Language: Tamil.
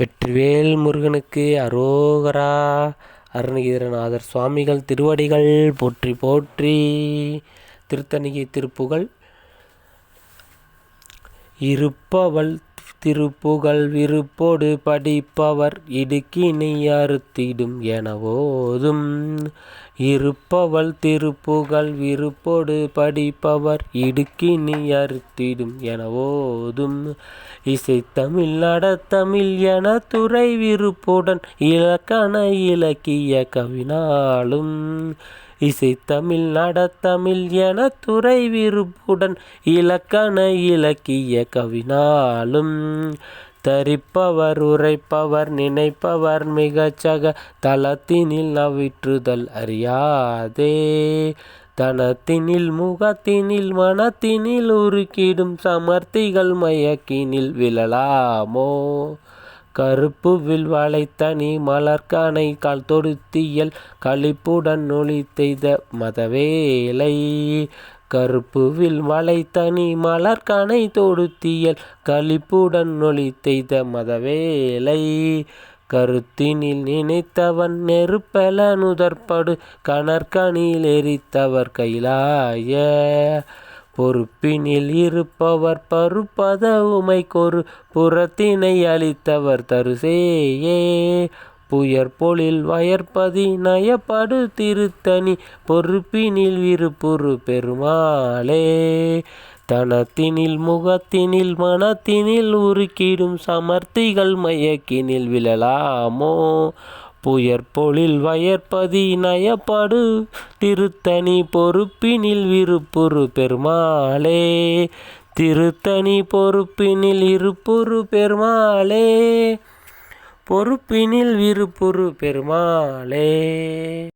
வெற்றிவேல் முருகனுக்கு அரோகரா. அருணகிரிநாதர் சுவாமிகள் திருவடிகள் போற்றி போற்றி. திருத்தணிகை திருப்புகழ் இருப்பவள் திருப்புகழ் விருப்போடு படிப்பவர் இடுக்கினை அறுத்திடும் எனவோதும். இருப்பவள் திருப்புகழ் விருப்போடு படிப்பவர் இடுக்கினி அறுத்திடும் எனவோதும். இசைத்தமிழ் நடத்தமிழ் என துறை விருப்புடன் இலக்கண இலக்கிய கவினாலும் இசைத்தமிழ் நடத்தமிழ் என துறை விருப்புடன் இலக்கண இலக்கிய கவினாலும் தரிப்பவர் உரைப்பவர் நினைப்பவர் மிகச்சக தளத்தினில் நவிற்றுதல் அறியாதே. தனத்தினில் முகத்தினில் மனத்தினில் உருக்கிடும் சமர்த்திகள் மயக்கினில் விழலாமோ? கருப்புவில் வளைத்தனி மலர்கானை கால் தொடுத்தியல் களிப்புடன் நொழி தெய்த மதவேலை. கருப்புவில் வளைத்தனி மலர்கானை தொடுத்தியல் களிப்புடன் நொழி தெய்த மதவேலை. கருத்தினில் நினைத்தவன் நெருப்பெல நுதற்படு கணற்கனில் எரித்தவர் கைலாய. பொறுப்பினில் இருப்பவர் பருப்பத உமைக்கொரு புறத்தினை அளித்தவர் தருசேயே. புயற்பொழில் வயற்பதி நயப்படு திருத்தணி. பொறுப்பினில் விருப்புறு பெருமாளே. தனத்தினில் முகத்தினில் மனத்தினில் உருக்கிடும் சமர்த்திகள் மயக்கினில் விழலாமோ. புயற்பொழில் வயற்பதி நயப்படு திருத்தணி பொறுப்பினில் விருப்புறு பெருமாளே. திருத்தணி பொறுப்பினில் இருப்புறு பெருமாளே. பொறுப்பினில் விருப்புறு பெருமாளே.